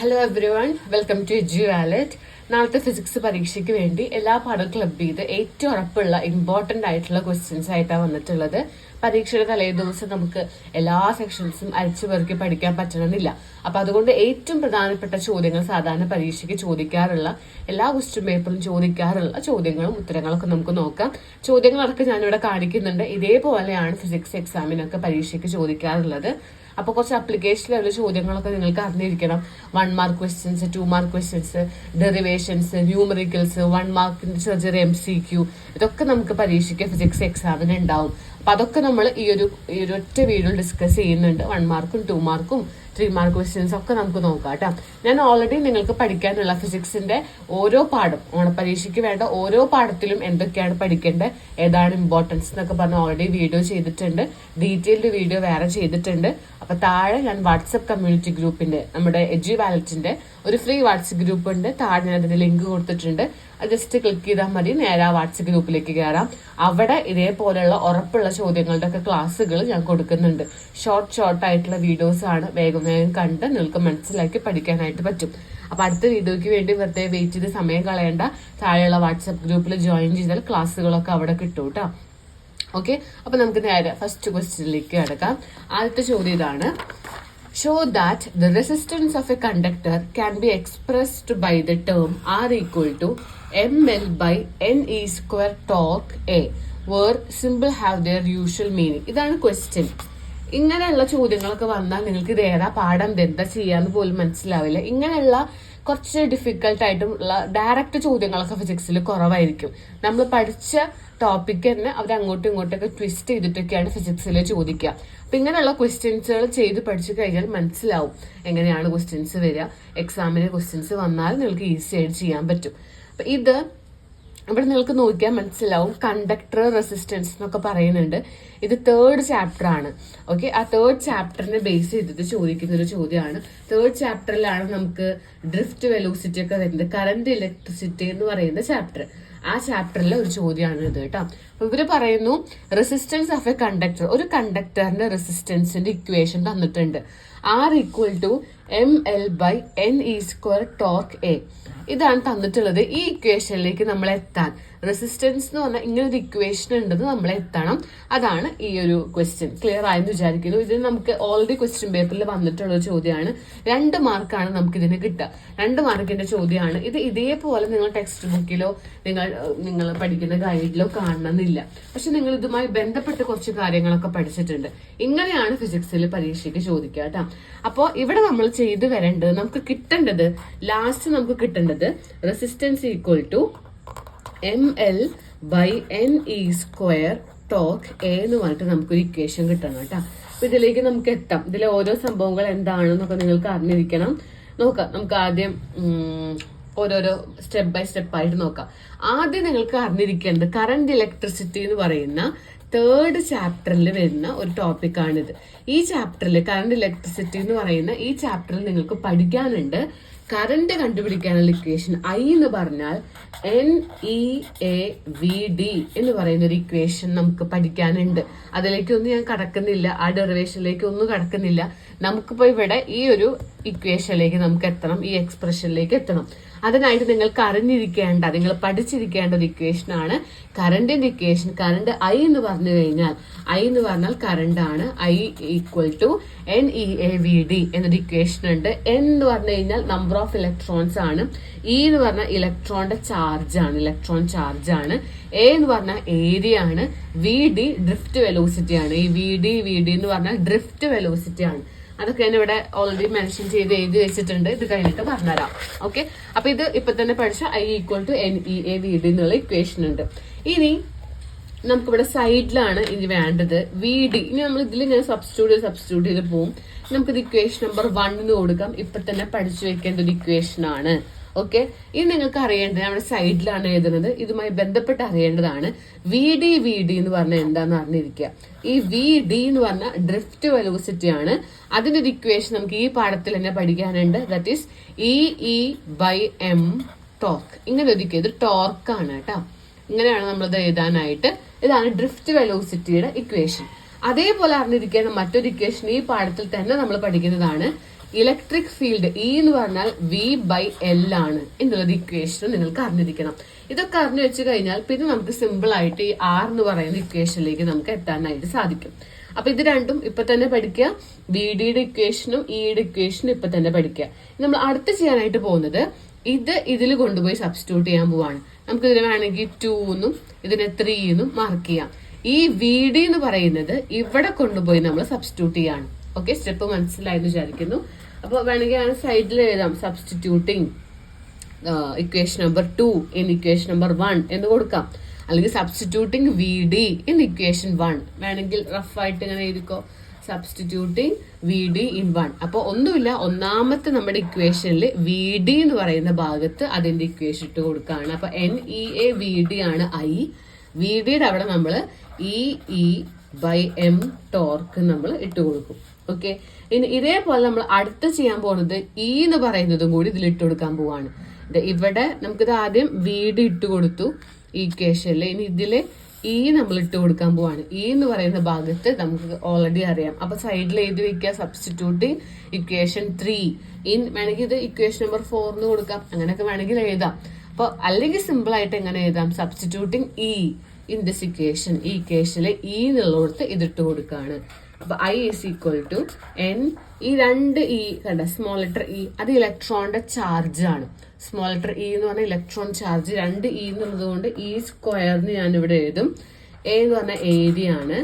Hello everyone welcome to ജു wallet നാളത്തെ physics പരീക്ഷയ്ക്ക് വേണ്ടി എല്ലാ പാഠവും ക്ലബ് ചെയ്ത് ഏറ്റവും ഉറപ്പുള്ള ഇമ്പോർട്ടന്റ് ആയിട്ടുള്ള ക്വസ്റ്റ്യൻസ് ആയിട്ടാണ് വന്നിട്ടുള്ളത്. പരീക്ഷയുടെ തലേ ദിവസം നമുക്ക് എല്ലാ സെക്ഷൻസും അരിച്ചു പെറുക്കി പഠിക്കാൻ പറ്റണമെന്നില്ല. അപ്പോൾ അതുകൊണ്ട് ഏറ്റവും പ്രധാനപ്പെട്ട ചോദ്യങ്ങൾ സാധാരണ പരീക്ഷയ്ക്ക് ചോദിക്കാറുള്ള എല്ലാ ക്വസ്റ്റ്യൻ പേപ്പറും ചോദിക്കാറുള്ള ചോദ്യങ്ങളും ഉത്തരങ്ങളൊക്കെ നമുക്ക് നോക്കാം. ചോദ്യങ്ങളൊക്കെ ഞാനിവിടെ കാണിക്കുന്നുണ്ട്. ഇതേപോലെയാണ് ഫിസിക്സ് എക്സാമിനൊക്കെ പരീക്ഷയ്ക്ക് ചോദിക്കാറുള്ളത്. അപ്പോൾ കുറച്ച് അപ്ലിക്കേഷൻ ലെവൽ ചോദ്യങ്ങളൊക്കെ നിങ്ങൾക്ക് അറിഞ്ഞിരിക്കണം. One mark questions two mark questions derivations numericals one ചെറിയ ചെറിയ എം സി ക്യൂ ഇതൊക്കെ നമുക്ക് പരീക്ഷയ്ക്ക് ഫിസിക്സ് എക്സാമിന് ഉണ്ടാവും. അപ്പൊ അതൊക്കെ നമ്മൾ ഈ ഒരു ഈ ഒരു ഒറ്റ വീഡിയോ ഡിസ്കസ് ചെയ്യുന്നുണ്ട്. വൺ മാർക്കും ടു മാർക്കും ത്രീ മാർക്ക് ക്വസ്റ്റ്യൻസ് ഒക്കെ നമുക്ക് നോക്കാം കേട്ടോ ഞാൻ ഓൾറെഡി നിങ്ങൾക്ക് പഠിക്കാനുള്ള ഫിസിക്സിന്റെ ഓരോ പാഠം ഓണപരീക്ഷയ്ക്ക് വേണ്ട ഓരോ പാഠത്തിലും എന്തൊക്കെയാണ് പഠിക്കേണ്ടത് ഏതാണ് ഇമ്പോർട്ടൻസ് എന്നൊക്കെ പറഞ്ഞ് ഓൾറെഡി വീഡിയോ ചെയ്തിട്ടുണ്ട്. ഡീറ്റെയിൽഡ് വീഡിയോ വേറെ ചെയ്തിട്ടുണ്ട്. അപ്പൊ താഴെ ഞാൻ വാട്സപ്പ് കമ്മ്യൂണിറ്റി ഗ്രൂപ്പിന്റെ നമ്മുടെ എജു വാലറ്റിന്റെ ഒരു ഫ്രീ വാട്സപ്പ് ഗ്രൂപ്പ് ഉണ്ട്. താഴെ ഞാൻ അതിന്റെ ലിങ്ക് കൊടുത്തിട്ടുണ്ട്. ജസ്റ്റ് ക്ലിക്ക് ചെയ്താൽ മതി. നേരെ ആ വാട്സപ്പ് ഗ്രൂപ്പിലേക്ക് കയറാം അവിടെ ഇതേപോലെയുള്ള ഉറപ്പുള്ള ചോദ്യങ്ങളുടെ ഒക്കെ ക്ലാസ്സുകൾ ഞാൻ കൊടുക്കുന്നുണ്ട്. ഷോർട്ട് ഷോർട്ട് ആയിട്ടുള്ള വീഡിയോസ് ആണ് വേഗം വേഗം കണ്ട് നിങ്ങൾക്ക് മനസ്സിലാക്കി പഠിക്കാനായിട്ട് പറ്റും. അപ്പൊ അടുത്ത വീഡിയോയ്ക്ക് വേണ്ടി വെറുതെ വെയിറ്റ് ചെയ്ത് സമയം കളയേണ്ട. താഴെയുള്ള വാട്സപ്പ് ഗ്രൂപ്പിൽ ജോയിൻ ചെയ്താൽ ക്ലാസ്സുകളൊക്കെ അവിടെ കിട്ടും കേട്ടോ. ഓക്കെ അപ്പൊ നമുക്ക് നേരെ ഫസ്റ്റ് ക്വസ്റ്റ്യനിലേക്ക് കിടക്കാം. ആദ്യത്തെ ചോദ്യം ഇതാണ്. Show that the resistance of a conductor can be expressed by the term R equal to M L by N E square torque A where simple have their usual meaning ഇതാണ് question ഇങ്ങനെയുള്ള ചോദ്യങ്ങളൊക്കെ വന്നാൽ നിങ്ങൾക്ക് ഇത് ഏതാ പാഠം? എന്താ ചെയ്യാന്ന് പോലും മനസ്സിലാവില്ല. ഇങ്ങനെയുള്ള കുറച്ച് ഡിഫിക്കൽട്ട് ആയിട്ടുള്ള ഡയറക്റ്റ് ചോദ്യങ്ങളൊക്കെ ഫിസിക്സിൽ കുറവായിരിക്കും. നമ്മൾ പഠിച്ച ടോപ്പിക് തന്നെ അവർ അങ്ങോട്ടും ഇങ്ങോട്ടൊക്കെ ട്വിസ്റ്റ് ചെയ്തിട്ടൊക്കെയാണ് ഫിസിക്സിൽ ചോദിക്കുക. അപ്പൊ ഇങ്ങനെയുള്ള ക്വസ്റ്റ്യൻസുകൾ ചെയ്ത് പഠിച്ചു കഴിഞ്ഞാൽ മനസ്സിലാവും. എങ്ങനെയാണ് ക്വസ്റ്റ്യൻസ് വരിക? എക്സാമിന് ക്വസ്റ്റ്യൻസ് വന്നാൽ നിങ്ങൾക്ക് ഈസി ആയിട്ട് ചെയ്യാൻ പറ്റും. ഇത് ഇവിടെ നിങ്ങൾക്ക് നോക്കിയാൽ മനസ്സിലാവും. കണ്ടക്ടർ റെസിസ്റ്റൻസ് എന്നൊക്കെ പറയുന്നുണ്ട്. ഇത് തേർഡ് ചാപ്റ്റർ ആണ്. ഓക്കെ ആ തേർഡ് ചാപ്റ്ററിനെ ബേസ് ചെയ്തിട്ട് ചോദിക്കുന്ന ഒരു ചോദ്യമാണ് തേർഡ് ചാപ്റ്ററിലാണ് നമുക്ക് ഡ്രിഫ്റ്റ് വെലോസിറ്റി ഒക്കെ വരുന്നത്. കറന്റ് ഇലക്ട്രിസിറ്റി എന്ന് പറയുന്ന ചാപ്റ്റർ ആ ചാപ്റ്ററിലെ ഒരു ചോദ്യമാണ് ഇത് കേട്ടോ. അപ്പൊ ഇവർ പറയുന്നു റെസിസ്റ്റൻസ് ഓഫ് എ കണ്ടക്ടർ ഒരു കണ്ടക്ടറിന്റെ റെസിസ്റ്റൻസിന്റെ ഇക്വേഷൻ തന്നിട്ടുണ്ട്. R equal to M L by N E square torque A ഇതാണ് തന്നിട്ടുള്ളത്. ഈ ഇക്വേഷനിലേക്ക് നമ്മൾ എത്താൻ. റെസിസ്റ്റൻസ് എന്ന് പറഞ്ഞാൽ ഇങ്ങനെ ഒരു ഇക്വേഷൻ ഉണ്ടെന്ന് നമ്മൾ എത്തണം. അതാണ് ഈ ഒരു ക്വസ്റ്റ്യൻ ക്ലിയർ ആയെന്ന് വിചാരിക്കുന്നു. ഇതിന് നമുക്ക് ഓൾറെഡി ക്വസ്റ്റ്യൻ പേപ്പറിൽ വന്നിട്ടുള്ള ചോദ്യമാണ്. രണ്ട് മാർക്കാണ് നമുക്ക് ഇതിന് കിട്ടുക. രണ്ട് മാർക്കിന്റെ ചോദ്യമാണ്. ഇത് ഇതേപോലെ നിങ്ങൾ ടെക്സ്റ്റ് ബുക്കിലോ നിങ്ങൾ നിങ്ങൾ പഠിക്കുന്ന ഗൈഡിലോ കാണണമെന്നില്ല. പക്ഷെ നിങ്ങൾ ഇതുമായി ബന്ധപ്പെട്ട് കുറച്ച് കാര്യങ്ങളൊക്കെ പഠിച്ചിട്ടുണ്ട്. ഇങ്ങനെയാണ് ഫിസിക്സിൽ പരീക്ഷയ്ക്ക് ചോദിക്കുക കേട്ടോ. അപ്പോൾ ഇവിടെ നമ്മൾ ചെയ്തു വരേണ്ടത് നമുക്ക് കിട്ടേണ്ടത് ലാസ്റ്റ് നമുക്ക് കിട്ടേണ്ടത് resistance equal to M L by N E square torque A എന്ന് പറഞ്ഞിട്ട് നമുക്കൊരു ഇക്വേഷൻ കിട്ടണം കേട്ടോ. അപ്പൊ ഇതിലേക്ക് നമുക്ക് എത്താം. ഇതിലെ ഓരോ സംഭവങ്ങൾ എന്താണെന്നൊക്കെ നിങ്ങൾക്ക് അറിഞ്ഞിരിക്കണം. നോക്കാം. നമുക്ക് ആദ്യം ഓരോരോ സ്റ്റെപ്പ് ബൈ സ്റ്റെപ്പ് ആയിട്ട് നോക്കാം. ആദ്യം നിങ്ങൾക്ക് അറിഞ്ഞിരിക്കേണ്ടത് കറണ്ട് ഇലക്ട്രിസിറ്റി എന്ന് പറയുന്ന തേർഡ് ചാപ്റ്ററിൽ വരുന്ന ഒരു ടോപ്പിക്കാണിത് ഈ ചാപ്റ്ററിൽ കറണ്ട് ഇലക്ട്രിസിറ്റി എന്ന് പറയുന്ന ഈ ചാപ്റ്ററിൽ നിങ്ങൾക്ക് പഠിക്കാനുണ്ട് കറന്റ് കണ്ടുപിടിക്കാനുള്ള ഇക്വേഷൻ ഐ എന്ന് പറഞ്ഞാൽ N E A V D എന്ന് പറയുന്ന ഒരു ഇക്വേഷൻ നമുക്ക് പഠിക്കാനുണ്ട്. അതിലേക്കൊന്നും ഞാൻ കടക്കുന്നില്ല. ആ ഡെറിവേഷനിലേക്ക് ഒന്നും കടക്കുന്നില്ല. നമുക്കിപ്പോ ഇവിടെ ഈ ഒരു ഇക്വേഷനിലേക്ക് നമുക്ക് എത്തണം. ഈ എക്സ്പ്രഷനിലേക്ക് എത്തണം. അതിനായിട്ട് നിങ്ങൾ അറിഞ്ഞിരിക്കേണ്ട നിങ്ങൾ പഠിച്ചിരിക്കേണ്ട ഒരു ഇക്വേഷൻ ആണ് കറണ്ടിന്റെ ഇക്വേഷൻ കറണ്ട് ഐ എന്ന് പറഞ്ഞു കഴിഞ്ഞാൽ ഐ എന്ന് പറഞ്ഞാൽ കറണ്ട് ആണ്. I equal to N E A V D എന്നൊരു ഇക്വേഷൻ ഉണ്ട്. എൻ എന്ന് പറഞ്ഞു കഴിഞ്ഞാൽ നമ്പർ ഓഫ് ഇലക്ട്രോൺസ് ആണ്. ഇ എന്ന് പറഞ്ഞാൽ ഇലക്ട്രോണിന്റെ ചാർജ് ആണ്. ഇലക്ട്രോൺ ചാർജ് ആണ്. എ എന്ന് പറഞ്ഞാൽ ഏരിയ ആണ്. വി ഡി ഡ്രിഫ്റ്റ് വെലോസിറ്റി ആണ്. ഈ വി ഡി വി ഡി എന്ന് പറഞ്ഞാൽ ഡ്രിഫ്റ്റ് വെലോസിറ്റി ആണ്. അതൊക്കെ ഞാൻ ഇവിടെ ഓൾറെഡി മെൻഷൻ ചെയ്ത് എഴുതി വെച്ചിട്ടുണ്ട്. ഇത് കഴിഞ്ഞിട്ട് പറഞ്ഞുതരാം. ഓക്കെ അപ്പൊ ഇത് ഇപ്പൊ തന്നെ പഠിച്ച I equal to N E A V D എന്നുള്ള ഇക്വേഷൻ ഉണ്ട്. ഇനി നമുക്കിവിടെ സൈഡിലാണ് ഇനി വേണ്ടത് വി ഡി ഇനി നമ്മൾ ഇതിൽ ഞാൻ സബ്സ്റ്റിറ്റ്യൂട്ട് ചെയ്ത് പോകും നമുക്കിത് ഇക്വേഷൻ നമ്പർ വണ്ണിന് കൊടുക്കാം. ഇപ്പൊ തന്നെ പഠിച്ചു വെക്കേണ്ട ഒരു ഇക്വേഷൻ ആണ്. ഓക്കെ ഇത് നിങ്ങൾക്ക് അറിയേണ്ടത് നമ്മുടെ സൈഡിലാണ് എഴുതുന്നത്. ഇതുമായി ബന്ധപ്പെട്ട് അറിയേണ്ടതാണ് വി ഡി വി ഡി എന്ന് പറഞ്ഞാൽ എന്താന്ന് അറിഞ്ഞിരിക്കുക. ഈ വി ഡി എന്ന് പറഞ്ഞ ഡ്രിഫ്റ്റ് വെലോസിറ്റി ആണ്. അതിന്റെ ഒരു ഇക്വേഷൻ നമുക്ക് ഈ പാഠത്തിൽ തന്നെ പഠിക്കാനുണ്ട്. That is E E by M torque ഇങ്ങനെ ഒരുക്കിയത് ഇത് ടോർക്കാണ് കേട്ടോ. ഇങ്ങനെയാണ് നമ്മളത് എഴുതാനായിട്ട്. ഇതാണ് ഡ്രിഫ്റ്റ് വെലോസിറ്റിയുടെ ഇക്വേഷൻ അതേപോലെ അറിഞ്ഞിരിക്കേണ്ട മറ്റൊരു ഇക്വേഷൻ ഈ പാഠത്തിൽ തന്നെ നമ്മൾ പഠിക്കുന്നതാണ് ഇലക്ട്രിക് ഫീൽഡ് ഇ എന്ന് പറഞ്ഞാൽ വി ബൈ എൽ ആണ് എന്നുള്ളത് ഇക്വേഷൻ നിങ്ങൾക്ക് അറിഞ്ഞിരിക്കണം. ഇതൊക്കെ അറിഞ്ഞു വെച്ച് കഴിഞ്ഞാൽ പിന്നെ നമുക്ക് സിമ്പിൾ ആയിട്ട് ഈ ആർ എന്ന് പറയുന്ന ഇക്വേഷനിലേക്ക് നമുക്ക് എത്താനായിട്ട് സാധിക്കും. അപ്പൊ ഇത് രണ്ടും ഇപ്പൊ തന്നെ പഠിക്കുക. വി ഡിയുടെ ഇക്വേഷനും ഇയുടെ ഇക്വേഷനും ഇപ്പൊ തന്നെ പഠിക്കുക. നമ്മൾ അടുത്ത് ചെയ്യാനായിട്ട് പോകുന്നത് ഇത് ഇതിൽ കൊണ്ടുപോയി സബ്സ്റ്റിറ്റ്യൂട്ട് ചെയ്യാൻ പോവാണ്. നമുക്ക് ഇതിന് വേണമെങ്കിൽ ടു എന്നും ഇതിനെ ത്രീ എന്നും മാർക്ക് ചെയ്യാം. ഈ വി ഡി എന്ന് പറയുന്നത് ഇവിടെ കൊണ്ടുപോയി നമ്മൾ സബ്സ്റ്റിറ്റ്യൂട്ട് ചെയ്യാണ്. ഓക്കെ സ്റ്റെപ്പ് മനസ്സിലായെന്ന് വിചാരിക്കുന്നു. അപ്പോൾ വേണമെങ്കിൽ ഞാൻ സൈഡിൽ എഴുതാം. Substituting equation number two in equation number one എന്ന് കൊടുക്കാം. അല്ലെങ്കിൽ substituting V D in equation one വേണമെങ്കിൽ റഫായിട്ട് ഇങ്ങനെ എഴുതിക്കോ. Substituting V D in one അപ്പോൾ ഒന്നുമില്ല ഒന്നാമത്തെ നമ്മുടെ ഇക്വേഷനിൽ വി ഡി എന്ന് പറയുന്ന ഭാഗത്ത് അതിന്റെ ഇക്വേഷൻ ഇട്ട് കൊടുക്കുകയാണ്. അപ്പൊ N E A V D ആണ് ഐ വി ഡിയുടെ അവിടെ നമ്മൾ E E by M torque നമ്മൾ ഇട്ട് കൊടുക്കും. ഓക്കെ ഇനി ഇതേപോലെ നമ്മൾ അടുത്ത് ചെയ്യാൻ പോകുന്നത് ഇ എന്ന് പറയുന്നതും കൂടി ഇതിൽ ഇട്ട് കൊടുക്കാൻ പോവാണ്. ഇവിടെ നമുക്കിത് ആദ്യം വീട് ഇട്ട് കൊടുത്തു ഈ ഇക്വേഷനിൽ ഇനി ഇതിൽ ഈ നമ്മൾ ഇട്ട് കൊടുക്കാൻ പോവാണ്. ഈ എന്ന് പറയുന്ന ഭാഗത്ത് നമുക്ക് ഓൾറെഡി അറിയാം. അപ്പൊ സൈഡിൽ എഴുതി വെക്കുക സബ്സ്റ്റിറ്റ്യൂട്ട് ഇക്വേഷൻ ത്രീ ഇൻ വേണമെങ്കിൽ ഇത് ഇക്വേഷൻ നമ്പർ ഫോർ കൊടുക്കാം. അങ്ങനെയൊക്കെ വേണമെങ്കിൽ എഴുതാം. അപ്പൊ അല്ലെങ്കിൽ സിമ്പിൾ ആയിട്ട് എങ്ങനെ എഴുതാം? Substituting E in this equation ഈ കേസിൽ ഇ എന്നുള്ളിടത്ത് ഇതിട്ട് കൊടുക്കുകയാണ് അപ്പൊ I is equal to N E രണ്ട് ഇ കണ്ട സ്മോൾ ലെറ്റർ ഇ അത് ഇലക്ട്രോണിന്റെ ചാർജ് ആണ്. സ്മോൾ ലെറ്റർ ഇ എന്ന് പറഞ്ഞാൽ ഇലക്ട്രോൺ ചാർജ് രണ്ട് ഇ എന്നുള്ളത് കൊണ്ട് ഇ സ്ക്വയറിന് ഞാൻ ഇവിടെ എഴുതും. എ എന്ന് പറഞ്ഞാൽ ഏരിയ ആണ്.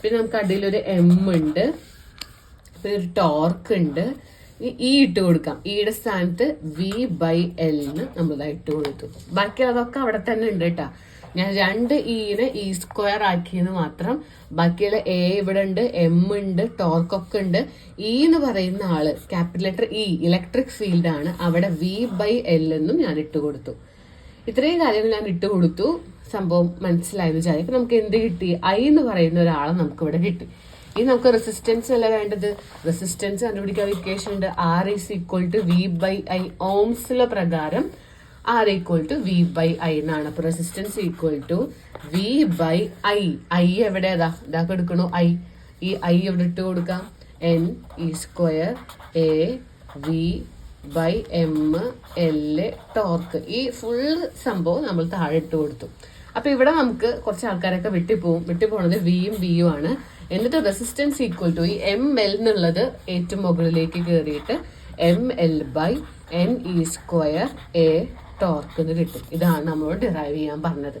പിന്നെ നമുക്ക് അടിയിൽ ഒരു എം ഉണ്ട്. പിന്നെ ഒരു ടോർക്ക് ഉണ്ട്. ഇ ഇട്ട് കൊടുക്കാം. ഇയുടെ സ്ഥാനത്ത് വി ബൈ എൽ നമ്മൾ ഇട്ട് ബാക്കി അതൊക്കെ അവിടെ തന്നെ ഉണ്ട് കേട്ടാ. ഞാൻ രണ്ട് ഇനെ ഇ സ്ക്വയർ ആക്കിയെന്ന് മാത്രം. ബാക്കിയുള്ള എ ഇവിടെ ഉണ്ട് എം ഉണ്ട് ടോർക്ക് ഒക്കെ ഉണ്ട്. ഇ എന്ന് പറയുന്ന ആൾ capital letter E electric field ആണ്. അവിടെ വി ബൈ എൽ എന്നും ഞാൻ ഇട്ട് കൊടുത്തു. ഇത്രയും കാര്യങ്ങൾ ഞാൻ ഇട്ട് കൊടുത്തു. സംഭവം മനസ്സിലായെന്ന് വിചാരിക്കും. നമുക്ക് എന്ത് കിട്ടി? ഐ എന്ന് പറയുന്ന ഒരാളെ നമുക്ക് ഇവിടെ കിട്ടി. ഇനി നമുക്ക് റെസിസ്റ്റൻസ് അല്ല വേണ്ടത്. റെസിസ്റ്റൻസ് കണ്ടുപിടിക്കാൻ ഇക്വേഷൻ ഉണ്ട്. R is equal to V by I ഓംസിലെ പ്രകാരം R equal to V by I എന്നാണ്. അപ്പൊ resistance equal to V by I I എവിടെ അതാ ഇതാക്കി എടുക്കണു. ഐ ഈ ഐ എവിടെ ഇട്ട് കൊടുക്കാം? N E square A V by M L torque ഈ ഫുൾ സംഭവം നമ്മൾ താഴെ ഇട്ട് കൊടുത്തു. അപ്പൊ ഇവിടെ നമുക്ക് കുറച്ച് ആൾക്കാരൊക്കെ വെട്ടിപ്പോവും വെട്ടിപ്പോണത് വിയും വിയും ആണ്. എന്നിട്ട് റെസിസ്റ്റൻസ് ഈക്വൽ ടു ഈ എം എൽ എന്നുള്ളത് ഏറ്റവും മുകളിലേക്ക് കയറിയിട്ട് M L by N E square A torque എന്ന് കിട്ടും. ഇതാണ് നമ്മൾ ഡിറൈവ് ചെയ്യാൻ പറഞ്ഞത്.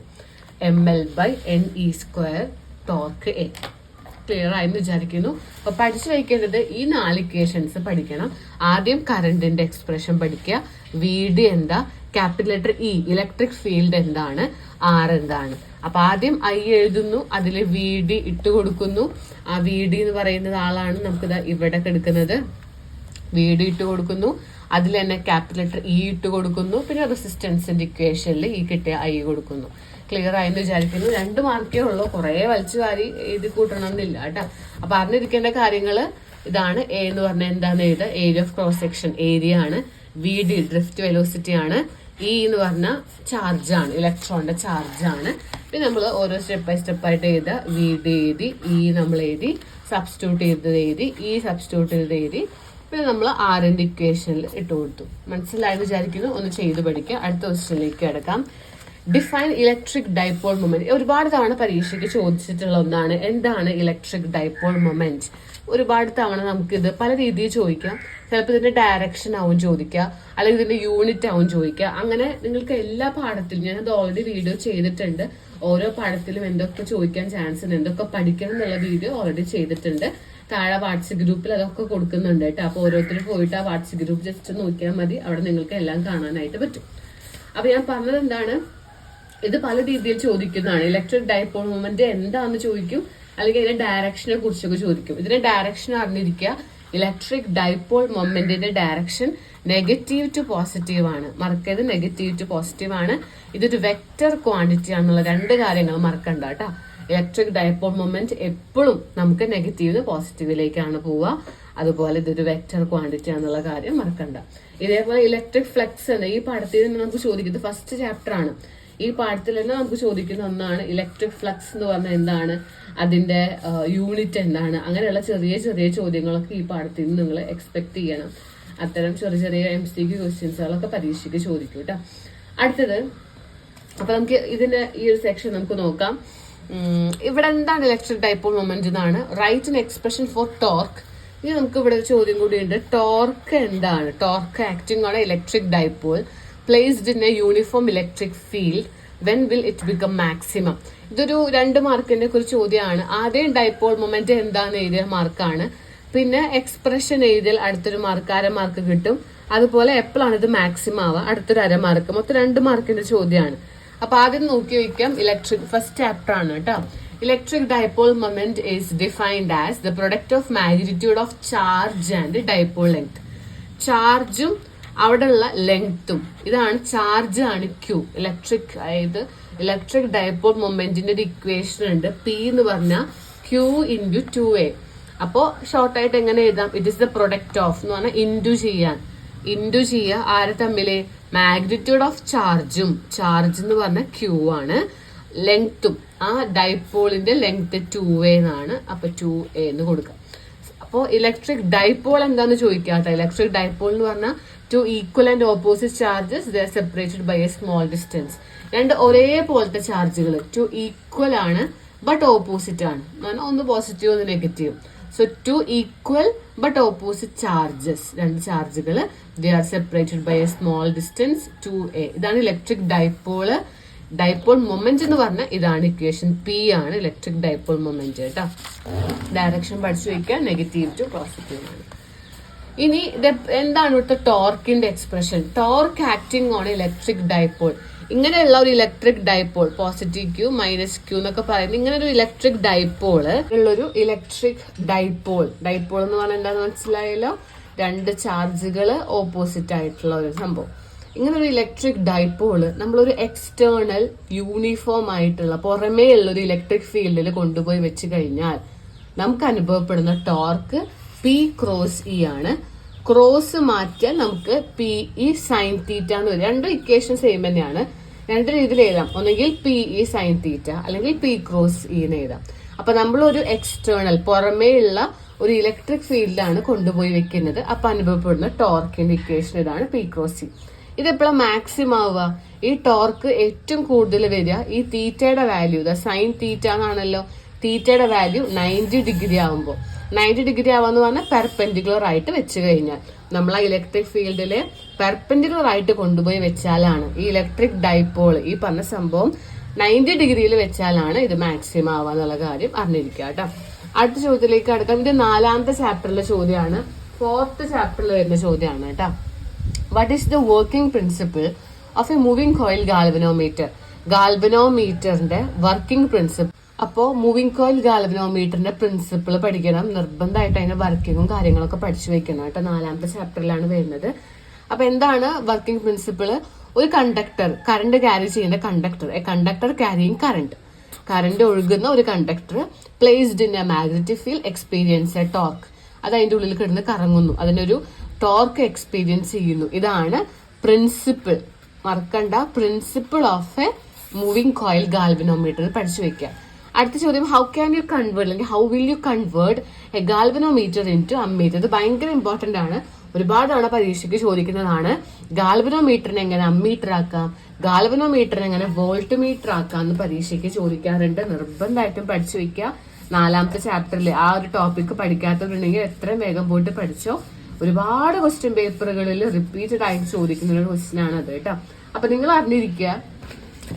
M L by N E square torque A clear ആയെന്ന് വിചാരിക്കുന്നു. അപ്പൊ പഠിച്ചു വയ്ക്കേണ്ടത് ഈ നാല് ഇക്വേഷൻസ് പഠിക്കണം. ആദ്യം കറണ്ടിന്റെ എക്സ്പ്രഷൻ പഠിക്കുക. വി ഡി എന്താ? Capital letter E electric field എന്താണ്? ആർ എന്താണ്? അപ്പൊ ആദ്യം ഐ എഴുതുന്നു അതിൽ വി ഡി ഇട്ട് കൊടുക്കുന്നു. ആ വി ഡി എന്ന് പറയുന്നത് ആളാണ് നമുക്ക് ഇവിടെ എടുക്കുന്നത് വി ഡി ഇട്ട് കൊടുക്കുന്നു. അതിൽ തന്നെ ക്യാപിറ്റൽ ലെറ്റർ ഇ ഇട്ട് കൊടുക്കുന്നു. പിന്നെ റെസിസ്റ്റൻസിന്റെ ഇക്വേഷനിൽ ഈ കിട്ടിയ ഐ കൊടുക്കുന്നു. ക്ലിയർ ആയി ആയെന്ന് വിചാരിക്കുന്നു. രണ്ട് മാർക്കേ ഉള്ളൂ. കുറേ വലിച്ചു വാരി എഴുതി കൂട്ടണമെന്നില്ല കേട്ടോ. അപ്പൊ അറിഞ്ഞിരിക്കേണ്ട കാര്യങ്ങൾ ഇതാണ്. എ എന്ന് പറഞ്ഞാൽ എന്താണ് എഴുതുക area of cross section area ആണ്. വി ഡി ഡ്രിഫ്റ്റ് വെലോസിറ്റി ആണ്. ഇ എന്ന് പറഞ്ഞ ചാർജ് ആണ്. ഇലക്ട്രോണിന്റെ ചാർജ് ആണ്. പിന്നെ നമ്മൾ ഓരോ സ്റ്റെപ്പ് ബൈ സ്റ്റെപ്പ് ആയിട്ട് എഴുതുക. വി ഡി എഴുതി ഇ നമ്മൾ എഴുതി സബ്സ്റ്റിറ്റ്യൂട്ട് ചെയ്തത് എഴുതി ഇ സബ്സ്റ്റിറ്റ്യൂട്ട് ചെയ്തത് എഴുതി. പിന്നെ നമ്മൾ ആറിന്റെ ഇക്വേഷനിൽ ഇട്ട് കൊടുത്തു. മനസ്സിലായി വിചാരിക്കുന്നു. ഒന്ന് ചെയ്ത് പഠിക്കുക അടുത്ത ക്വസ്റ്റ്യനിലേക്ക് കിടക്കാം. ഡിഫൈൻ ഇലക്ട്രിക് ഡൈപോൾ മൊമെന്റ് ഒരുപാട് തവണ പരീക്ഷയ്ക്ക് ചോദിച്ചിട്ടുള്ള ഒന്നാണ്. എന്താണ് ഇലക്ട്രിക് ഡൈപോൾ മൊമെന്റ് ഒരുപാട് തവണ നമുക്കിത് പല രീതിയിൽ ചോദിക്കാം. ചിലപ്പോൾ ഇതിന്റെ ഡയറക്ഷൻ ആവും ചോദിക്കുക അല്ലെങ്കിൽ ഇതിന്റെ യൂണിറ്റ് ആവും ചോദിക്കുക അങ്ങനെ നിങ്ങൾക്ക് എല്ലാ പാഠത്തിലും ഞാൻ അത് ഓൾറെഡി വീഡിയോ ചെയ്തിട്ടുണ്ട്. ഓരോ പാഠത്തിലും എന്തൊക്കെ ചോദിക്കാൻ ചാൻസ് ഉണ്ട് എന്തൊക്കെ പഠിക്കണം എന്നുള്ള വീഡിയോ ഓൾറെഡി ചെയ്തിട്ടുണ്ട്. താഴെ വാട്സപ്പ് ഗ്രൂപ്പിൽ അതൊക്കെ കൊടുക്കുന്നുണ്ട് കേട്ടോ. അപ്പൊ ഓരോരുത്തർ പോയിട്ട് ആ വാട്സപ്പ് ഗ്രൂപ്പ് ജസ്റ്റ് നോക്കിയാൽ മതി. അവിടെ നിങ്ങൾക്ക് എല്ലാം കാണാനായിട്ട് പറ്റും. അപ്പൊ ഞാൻ പറഞ്ഞത് എന്താണ്? ഇത് പല രീതിയിൽ ചോദിക്കുന്നതാണ്. ഇലക്ട്രിക് ഡൈപോൾ മൂവ്മെന്റ് എന്താന്ന് ചോദിക്കും? അല്ലെങ്കിൽ അതിന്റെ ഡയറക്ഷനെ കുറിച്ചൊക്കെ ചോദിക്കും. ഇതിന്റെ ഡയറക്ഷൻ അറിഞ്ഞിരിക്കുക. ഇലക്ട്രിക് ഡൈപോൾ മൊമെന്റിന്റെ ഡയറക്ഷൻ നെഗറ്റീവ് ടു പോസിറ്റീവ് ആണ്. മറക്കരുത്. നെഗറ്റീവ് ടു പോസിറ്റീവ് ആണ്. ഇതൊരു വെക്റ്റർ ക്വാണ്ടിറ്റി ആണെന്നുള്ള രണ്ട് കാര്യങ്ങൾ മറക്കണ്ട കേട്ടോ. ഇലക്ട്രിക് ഡയപ്പോൾ മൊമെന്റ് എപ്പോഴും നമുക്ക് നെഗറ്റീവ് പോസിറ്റീവിലേക്കാണ് പോവുക. അതുപോലെ ഇതൊരു വെക്റ്റർ ക്വാണ്ടിറ്റി ആണെന്നുള്ള കാര്യം മറക്കണ്ട. ഇതേപോലെ ഇലക്ട്രിക് ഫ്ലക്സ് എന്ന് ഈ പാഠത്തിൽ നിന്ന് നമുക്ക് ചോദിക്കുന്നത് ഫസ്റ്റ് ചാപ്റ്റർ ആണ്. ഈ പാഠത്തിൽ തന്നെ നമുക്ക് ചോദിക്കുന്ന ഒന്നാണ് ഇലക്ട്രിക് ഫ്ലക്സ് എന്ന് പറഞ്ഞാൽ എന്താണ്? അതിന്റെ യൂണിറ്റ് എന്താണ്? അങ്ങനെയുള്ള ചെറിയ ചെറിയ ചോദ്യങ്ങളൊക്കെ ഈ പാഠത്തിൽ നിന്ന് നിങ്ങൾ എക്സ്പെക്ട് ചെയ്യണം. അത്തരം ചെറിയ ചെറിയ എം സി ക്യു ക്വസ്റ്റ്യൻസുകളൊക്കെ പരീക്ഷയ്ക്ക് ചോദിക്കും കേട്ടോ അടുത്തത് അപ്പൊ നമുക്ക് ഇതിന്റെ ഈ ഒരു സെക്ഷൻ നമുക്ക് നോക്കാം. ഇവിടെ എന്താണ് ഇലക്ട്രിക് ഡൈപോൾ മൊമെന്റ് എന്നാണ് right and expression for torque ഇനി നമുക്ക് ഇവിടെ ഒരു ചോദ്യം കൂടിയുണ്ട്. ടോർക്ക് എന്താണ്? ടോർക്ക് ആക്ടിംഗ് ആണ് electric dipole placed in a uniform electric field when will it become maximum ഇതൊരു രണ്ട് മാർക്കിന്റെ ഒരു ചോദ്യമാണ്. ആദ്യം ഡൈപ്പോൾ മൊമെന്റ് എന്താന്ന് എഴുതിയ മാർക്കാണ്. പിന്നെ എക്സ്പ്രഷൻ എഴുതിയാൽ അടുത്തൊരു മാർക്ക് അര മാർക്ക് കിട്ടും. അതുപോലെ എപ്പോഴാണ് ഇത് മാക്സിമം ആവുക? അടുത്തൊരു അര മാർക്ക്. മൊത്തം രണ്ട് മാർക്കിന്റെ ചോദ്യമാണ്. അപ്പൊ ആദ്യം നോക്കി വയ്ക്കാം ഇലക്ട്രിക് ഫസ്റ്റ് ചാപ്റ്റർ ആണ് കേട്ടോ. Electric dipole moment is defined as the product of magnitude of charge and dipole length ചാർജും അവിടെയുള്ള ലെങ്ത്തും ഇതാണ് ചാർജ് ആണ് ക്യൂ ഇലക്ട്രിക് അതായത് ഇലക്ട്രിക് ഡൈപോൾ മൊമെന്റിന്റെ ഒരു ഇക്വേഷൻ ഉണ്ട്. പി എന്ന് പറഞ്ഞാൽ ക്യൂ ഇന്റു ടു എ അപ്പോ ഷോർട്ടായിട്ട് എങ്ങനെ എഴുതാം? It is the product of എന്ന് പറഞ്ഞാൽ ഇന്റു ചെയ്യാൻ. ഇന്റു ചെയ്യുക ആരെ തമ്മിൽ? മാഗ്നിറ്റ്യൂഡ് ഓഫ് ചാർജും ചാർജ് എന്ന് പറഞ്ഞ ക്യൂ ആണ്. ലെങ്ത്തും ആ ഡൈപോളിന്റെ ലെങ്ത് ടു എ എന്നാണ്. അപ്പൊ ടു എ എന്ന് കൊടുക്കുക അപ്പോൾ ഇലക്ട്രിക് ഡൈപോൾ എന്താന്ന് ചോദിക്കാട്ടോ ഇലക്ട്രിക് ഡൈപോൾ എന്ന് പറഞ്ഞാൽ two equal and opposite charges the separated by a small distance രണ്ട് ഒരേപോലത്തെ ചാർജുകൾ ടു ഈക്വൽ ആണ് ബട്ട് ഓപ്പോസിറ്റ് ആണ്. ഒന്ന് പോസിറ്റീവ് ഒന്ന് negative so two equal but opposite charges രണ്ട് ചാർജുകൾ they are separated by a small distance two A ഇതാണ് ഇലക്ട്രിക് ഡൈപോൾ ഡൈപോൾ മൊമെന്റ് എന്ന് പറഞ്ഞാൽ ഇതാണ് ഇക്വേഷൻ പി ആണ് ഇലക്ട്രിക് ഡൈപോൾ മൊമെന്റ് കേട്ടോ. ഡയറക്ഷൻ പഠിച്ചു വയ്ക്കുക. നെഗറ്റീവ് ടു പോസിറ്റീവ് ആണ്. ഇനി എന്താണ് ഇവിടുത്തെ ടോർക്കിന്റെ expression torque acting on electric dipole ഇങ്ങനെയുള്ള ഒരു electric dipole positive Q minus Q എന്നൊക്കെ പറയുന്നത് ഇങ്ങനെ ഒരു ഇലക്ട്രിക് ഡൈപ്പോൾ ഉള്ളൊരു ഇലക്ട്രിക് ഡൈപോൾ ഡൈപോൾ എന്ന് പറഞ്ഞാൽ എന്താണെന്ന് മനസ്സിലായല്ലോ? രണ്ട് ചാർജുകൾ ഓപ്പോസിറ്റ് ആയിട്ടുള്ള ഒരു സംഭവം. ഇങ്ങനെ ഒരു ഇലക്ട്രിക് ഡൈപ്പോൾ നമ്മളൊരു എക്സ്റ്റേണൽ യൂണിഫോം ആയിട്ടുള്ള പുറമേ ഉള്ള ഒരു ഇലക്ട്രിക് ഫീൽഡിൽ കൊണ്ടുപോയി വെച്ച് കഴിഞ്ഞാൽ നമുക്ക് അനുഭവപ്പെടുന്ന ടോർക്ക് പി ക്രോസ് ഇ ആണ്. ക്രോസ് മാറ്റിയാൽ നമുക്ക് പി ഇ സൈൻ തീറ്റ എന്ന് വരും. രണ്ട് ഇക്വേഷൻ സെയിം തന്നെയാണ്. രണ്ട് രീതിയിൽ എഴുതാം. ഒന്നെങ്കിൽ പി ഇ സൈൻ തീറ്റ അല്ലെങ്കിൽ പി ക്രോസ് ഇ എന്ന് എഴുതാം. അപ്പൊ നമ്മൾ ഒരു എക്സ്റ്റേണൽ പുറമേ ഉള്ള ഒരു ഇലക്ട്രിക് ഫീൽഡിലാണ് കൊണ്ടുപോയി വെക്കുന്നത്. അപ്പൊ അനുഭവപ്പെടുന്ന ടോർക്കിന്റെ ഇക്വേഷൻ ഇതാണ് പി ക്രോസ് ഇ ഇതെപ്പോഴാണ് മാക്സിമം ആവുക? ഈ ടോർക്ക് ഏറ്റവും കൂടുതൽ വരിക ഈ തീറ്റയുടെ വാല്യൂ ദ സൈൻ തീറ്റ എന്നാണല്ലോ. തീറ്റയുടെ വാല്യൂ നയന്റി ഡിഗ്രി ആവുമ്പോൾ നയന്റി ഡിഗ്രി ആവാന്ന് പറഞ്ഞാൽ പെർപെൻഡിക്കുലർ ആയിട്ട് വെച്ച് കഴിഞ്ഞാൽ. നമ്മൾ ആ ഇലക്ട്രിക് ഫീൽഡിൽ പെർപെൻഡിക്കുലർ ആയിട്ട് കൊണ്ടുപോയി വെച്ചാലാണ് ഈ ഇലക്ട്രിക് ഡൈപ്പോൾ ഈ പറഞ്ഞ സംഭവം നയന്റി ഡിഗ്രിയിൽ വെച്ചാലാണ് ഇത് മാക്സിമം ആവുക എന്നുള്ള കാര്യം അറിഞ്ഞിരിക്കുക കേട്ടോ. അടുത്ത ചോദ്യത്തിലേക്ക് അടുക്കാം ഇത് നാലാമത്തെ ചാപ്റ്ററിലെ ചോദ്യമാണ് ഫോർത്ത് ചാപ്റ്ററിൽ വരുന്ന ചോദ്യമാണ് കേട്ടോ. What is the working principle of a moving coil galvanometer ഗാൽബനോമീറ്ററിന്റെ working principle അപ്പോ മൂവിങ് കോയിൽ ഗാൽവനോമീറ്ററിന്റെ പ്രിൻസിപ്പിൾ പഠിക്കണം. നിർബന്ധമായിട്ട് അതിന്റെ വർക്കിങ്ങും കാര്യങ്ങളൊക്കെ പഠിച്ചു വെക്കണം കേട്ടോ. നാലാമത്തെ ചാപ്റ്ററിലാണ് വരുന്നത്. അപ്പൊ എന്താണ് വർക്കിംഗ് പ്രിൻസിപ്പിൾ ഒരു കണ്ടക്ടർ കറണ്ട് ക്യാരി ചെയ്യുന്ന conductor a conductor carrying current current ഒഴുകുന്ന ഒരു conductor placed in a magnetic field experience a torque അത് അതിന്റെ ഉള്ളിൽ കിടന്ന് കറങ്ങുന്നു. അതിനൊരു ടോർക്ക് എക്സ്പീരിയൻസ് ചെയ്യുന്നു. ഇതാണ് പ്രിൻസിപ്പിൾ മറക്കണ്ട. Principle of a moving coil galvanometer പഠിച്ചു വെക്കുക. അടുത്ത ചോദ്യം ഹൗ ക്യാൻ യു കൺവേർട്ട് അല്ലെങ്കിൽ how will you convert a galvanometer in to ammeter ഇത് ഭയങ്കര ഇമ്പോർട്ടന്റ് ആണ്. ഒരുപാട് തവണ പരീക്ഷയ്ക്ക് ചോദിക്കുന്നതാണ്. ഗാൽവനോമീറ്ററിനെ എങ്ങനെ അമ്മീറ്റർ ആക്കാം? ഗാൽവനോമീറ്ററിനെ എങ്ങനെ വോൾട്ട് മീറ്റർ ആക്കാം എന്ന് പരീക്ഷയ്ക്ക് ചോദിക്കാറുണ്ട്. നിർബന്ധമായിട്ടും പഠിച്ചു വെക്കുക നാലാമത്തെ ചാപ്റ്ററിൽ ആ ഒരു ടോപ്പിക്ക് പഠിക്കാത്തവരുണ്ടെങ്കിൽ എത്രയും വേഗം പോയിട്ട് പഠിച്ചോ. ഒരുപാട് ക്വസ്റ്റ്യൻ പേപ്പറുകളിൽ റിപ്പീറ്റഡ് ആയിട്ട് ചോദിക്കുന്ന ഒരു ക്വസ്റ്റ്യൻ ആണ് അത് കേട്ടോ. അപ്പൊ നിങ്ങൾ അറിഞ്ഞിരിക്കുക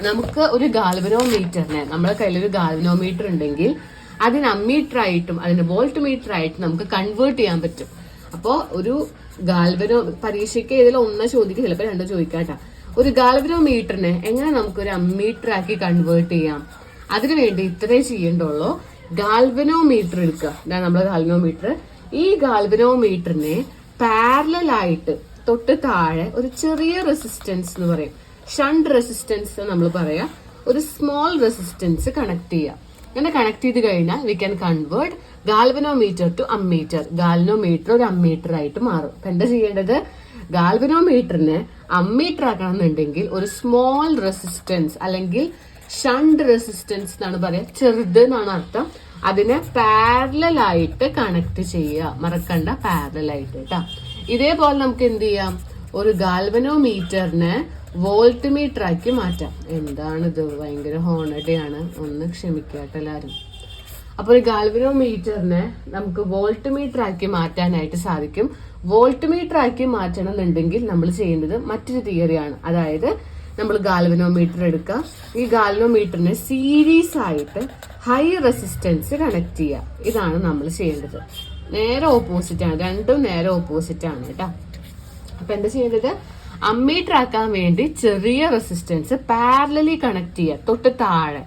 നമുക്ക് ഒരു ഗാൽവനോമീറ്ററിനെ നമ്മുടെ കയ്യിൽ ഒരു ഗാൽവനോമീറ്റർ ഉണ്ടെങ്കിൽ അതിന് അമ്മീറ്റർ ആയിട്ടും അതിന് വോൾട്ട് മീറ്റർ ആയിട്ടും നമുക്ക് കൺവേർട്ട് ചെയ്യാൻ പറ്റും. അപ്പോ ഒരു ഗാൽവനോ പരീക്ഷയ്ക്ക് ഇതിൽ ഒന്ന് ചോദിക്കുക ചിലപ്പോൾ രണ്ടോ ചോദിക്കാട്ടാ ഒരു ഗാൽവനോമീറ്ററിനെ എങ്ങനെ നമുക്ക് ഒരു അമ്മീറ്റർ ആക്കി കൺവേർട്ട് ചെയ്യാം? അതിനുവേണ്ടി ഇത്രേ ചെയ്യണ്ടുള്ളൂ. ഗാൽവനോമീറ്റർ എടുക്കുക. ഇതാണ് നമ്മുടെ ഗാൽവനോമീറ്റർ ഈ ഗാൽവനോമീറ്ററിനെ പാരലായിട്ട് തൊട്ട് താഴെ ഒരു ചെറിയ റെസിസ്റ്റൻസ് എന്ന് പറയും. ഷണ്ട് റെസിസ്റ്റൻസ് നമ്മൾ പറയാം. ഒരു സ്മോൾ റെസിസ്റ്റൻസ് കണക്ട് ചെയ്യാം. അങ്ങനെ കണക്ട് ചെയ്ത് കഴിഞ്ഞാൽ we can convert galvanometer to ammeter galvanometer ഒരു അമ്മീറ്റർ ആയിട്ട് മാറും. അപ്പൊ എന്താ ചെയ്യേണ്ടത്? ഗാൽവനോമീറ്ററിനെ അമ്മീറ്റർ ആക്കണമെന്നുണ്ടെങ്കിൽ ഒരു സ്മോൾ റെസിസ്റ്റൻസ് അല്ലെങ്കിൽ ഷണ്ട് റെസിസ്റ്റൻസ് എന്നാണ് പറയാ. ചെറുത് എന്നാണ് അർത്ഥം. അതിനെ പാരലൽ ആയിട്ട് കണക്ട് ചെയ്യുക മറക്കണ്ട പാരലൽ ആയിട്ട് കേട്ടോ ഇതേപോലെ നമുക്ക് എന്ത് ചെയ്യാം? ഒരു ഗാൽവനോമീറ്ററിനെ വോൾട്ട് മീറ്റർ ആക്കി മാറ്റാം. എന്താണിത്? ഭയങ്കര ഹോണഡയാണ് ഒന്ന് ക്ഷമിക്കാട്ടെ എല്ലാവരും അപ്പോൾ ഒരു ഗാൽവനോമീറ്ററിനെ നമുക്ക് വോൾട്ട് മീറ്റർ ആക്കി മാറ്റാനായിട്ട് സാധിക്കും. വോൾട്ട് മീറ്റർ ആക്കി മാറ്റണം എന്നുണ്ടെങ്കിൽ നമ്മൾ ചെയ്യേണ്ടത് മറ്റൊരു തിയറിയാണ് അതായത് നമ്മൾ ഗാൽവനോമീറ്റർ എടുക്കുക. ഈ ഗാൽവനോമീറ്ററിനെ സീരീസ് ആയിട്ട് ഹൈ റെസിസ്റ്റൻസ് കണക്ട് ചെയ്യുക. ഇതാണ് നമ്മൾ ചെയ്യേണ്ടത്. നേരെ ഓപ്പോസിറ്റ് ആണ്. രണ്ടും നേരെ ഓപ്പോസിറ്റ് ആണ് കേട്ടോ. അപ്പൊ എന്താ ചെയ്യേണ്ടത്? അമ്മീറ്റർ ആക്കാൻ വേണ്ടി ചെറിയ റെസിസ്റ്റൻസ് പാരലലി കണക്ട് ചെയ്യുക തൊട്ട് താഴെ.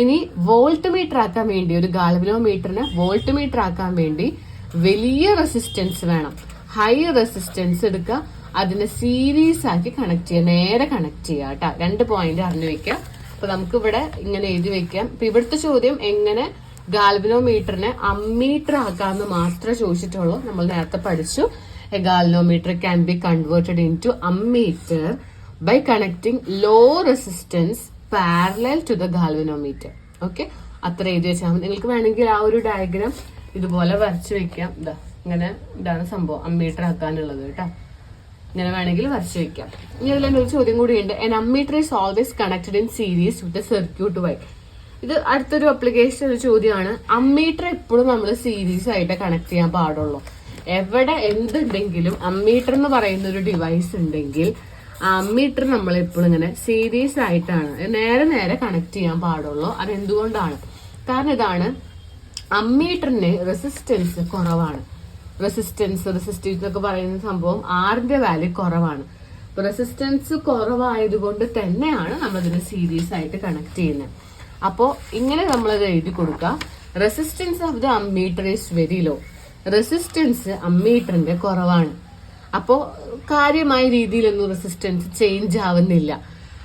ഇനി വോൾട്ട് മീറ്റർ ആക്കാൻ വേണ്ടി ഒരു ഗാൽവനോമീറ്ററിന് വോൾട്ട് മീറ്റർ ആക്കാൻ വേണ്ടി വലിയ റെസിസ്റ്റൻസ് വേണം. ഹൈ റെസിസ്റ്റൻസ് എടുക്കുക അതിനെ സീരീസ് ആക്കി കണക്ട് ചെയ്യുക നേരെ കണക്ട് ചെയ്യുക കേട്ടോ. രണ്ട് പോയിന്റ് അറിഞ്ഞു വെക്കാം അപ്പൊ നമുക്ക് ഇവിടെ ഇങ്ങനെ എഴുതി വെക്കാം. ഇപ്പൊ ഇവിടുത്തെ ചോദ്യം എങ്ങനെ ഗാൽവനോമീറ്ററിനെ അമ്മീറ്റർ ആക്കാമെന്ന് മാത്രമേ ചോദിച്ചിട്ടുള്ളൂ. നമ്മൾ നേരത്തെ പഠിച്ചു. Galvanometer can be converted in to ammeter by connecting low resistance parallel to the galvanometer okay അത്ര എഴുതി വെച്ചാൽ മതി. നിങ്ങൾക്ക് വേണമെങ്കിൽ ആ ഒരു ഡയഗ്രാം ഇതുപോലെ വരച്ചു വെക്കാം. ഇതാ ഇങ്ങനെ ഇതാണ് സംഭവം. അമ്മീറ്റർ ആക്കാനുള്ളത് കേട്ടോ. ഇങ്ങനെ വേണമെങ്കിൽ വരച്ചു വെക്കാം. ഇനി അതിൽ ഒരു ചോദ്യം കൂടിയുണ്ട്. An ammeter is always connected in series with circuit why ഇത് അടുത്തൊരു അപ്ലിക്കേഷൻ ഒരു ചോദ്യമാണ്. അമ്മീറ്റർ എപ്പോഴും നമ്മൾ സീരീസ് ആയിട്ട് കണക്ട് ചെയ്യാൻ പാടുള്ളൂ. എവിടെ എന്തുണ്ടെങ്കിലും അമ്മീറ്റർ എന്ന് പറയുന്ന ഒരു ഡിവൈസ് ഉണ്ടെങ്കിൽ ആ അമ്മീറ്റർ നമ്മൾ എപ്പോഴും ഇങ്ങനെ സീരീസ് ആയിട്ടാണ്. നേരെ നേരെ കണക്ട് ചെയ്യാൻ പാടുള്ളൂ. അതെന്തുകൊണ്ടാണ്? കാരണം ഇതാണ് അമ്മീറ്ററിന് റെസിസ്റ്റൻസ് കുറവാണ്. റെസിസ്റ്റൻസ് റെസിസ്റ്റീവ് എന്നൊക്കെ പറയുന്ന സംഭവം ആറിന്റെ വാല്യൂ കുറവാണ്. റെസിസ്റ്റൻസ് കുറവായതുകൊണ്ട് തന്നെയാണ് നമ്മൾ ഇതിനെ സീരീസ് ആയിട്ട് കണക്ട് ചെയ്യുന്നത്. അപ്പോൾ ഇങ്ങനെ നമ്മളത് എഴുതി കൊടുക്കുക resistance of the ammeter is very low resistance അമ്മീറ്ററിന്റെ കുറവാണ്. അപ്പോൾ കാര്യമായ രീതിയിലൊന്നും റെസിസ്റ്റൻസ് ചേഞ്ച് ആവുന്നില്ല.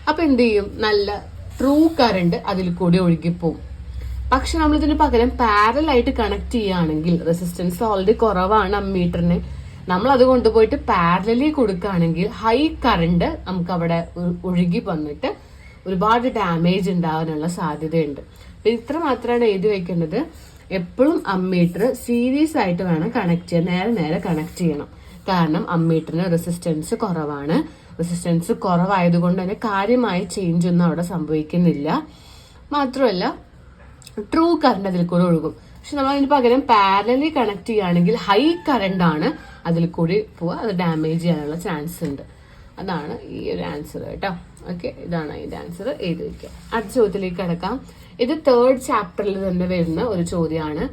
അപ്പൊ എന്ത് ചെയ്യും? നല്ല ട്രൂ കറണ്ട് അതിൽ കൂടി ഒഴുകിപ്പോവും. പക്ഷെ നമ്മൾ ഇതിന് പകരം പാരലായിട്ട് കണക്ട് ചെയ്യുകയാണെങ്കിൽ റെസിസ്റ്റൻസ് ഓൾറെഡി കുറവാണ് അമ്മീറ്ററിന് നമ്മൾ അത് കൊണ്ടുപോയിട്ട് പാരലി കൊടുക്കുകയാണെങ്കിൽ ഹൈ കറണ്ട് നമുക്ക് അവിടെ ഒഴുകി വന്നിട്ട് ഒരുപാട് ഡാമേജ് ഉണ്ടാവാനുള്ള സാധ്യതയുണ്ട്. ഇത്ര മാത്രമാണ് എഴുതി വെക്കേണ്ടത് എപ്പോഴും അമ്മീറ്റർ സീരീസ് ആയിട്ട് വേണം കണക്ട് ചെയ്യാൻ നേരെ നേരെ കണക്ട് ചെയ്യണം. കാരണം അമ്മീറ്ററിന് റെസിസ്റ്റൻസ് കുറവാണ്. റെസിസ്റ്റൻസ് കുറവായതുകൊണ്ട് തന്നെ കാര്യമായ ചേഞ്ച് ഒന്നും അവിടെ സംഭവിക്കുന്നില്ല. മാത്രമല്ല ട്രൂ കറണ്ട് അതിൽ കൂടെ ഒഴുകും. പക്ഷെ നമ്മൾ അതിന് പകരം പാരലി കണക്ട് ചെയ്യുകയാണെങ്കിൽ ഹൈ കറണ്ട് ആണ് അതിൽ കൂടി പോവുക. അത് ഡാമേജ് ചെയ്യാനുള്ള ചാൻസ് ഉണ്ട്. അതാണ് ഈ ഒരു ആൻസർ കേട്ടോ. ഓക്കെ ഇതാണ് അതിന്റെ ആൻസർ എഴുതി വയ്ക്കുക അടുത്ത ചോദ്യത്തിലേക്ക് കിടക്കാം. ഇത് തേർഡ് ചാപ്റ്ററിൽ തന്നെ വരുന്ന ഒരു ചോദ്യമാണ്